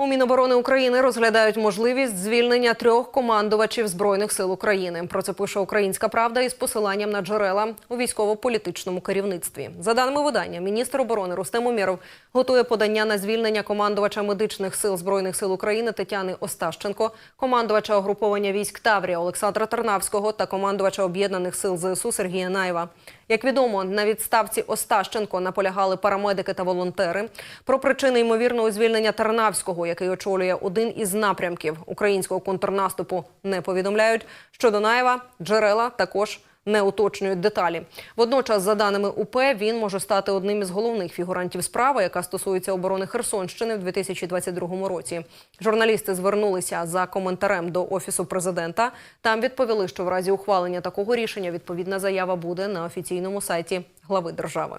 У Міноборони України розглядають можливість звільнення трьох командувачів збройних сил України. Про це пише Українська Правда із посиланням на джерела у військово-політичному керівництві. За даними видання, міністр оборони Рустем Умєров готує подання на звільнення командувача медичних сил збройних сил України Тетяни Остащенко, командувача угруповання військ Таврія Олександра Тарнавського та командувача об'єднаних сил ЗСУ Сергія Наєва. Як відомо, на відставці Остащенко наполягали парамедики та волонтери. Про причини ймовірного звільнення Тарнавського, який очолює один із напрямків українського контрнаступу, не повідомляють. Щодо Наєва, джерела також не уточнюють деталі. Водночас, за даними УП, він може стати одним із головних фігурантів справи, яка стосується оборони Херсонщини в 2022 році. Журналісти звернулися за коментарем до офісу президента. Там відповіли, що в разі ухвалення такого рішення відповідна заява буде на офіційному сайті глави держави.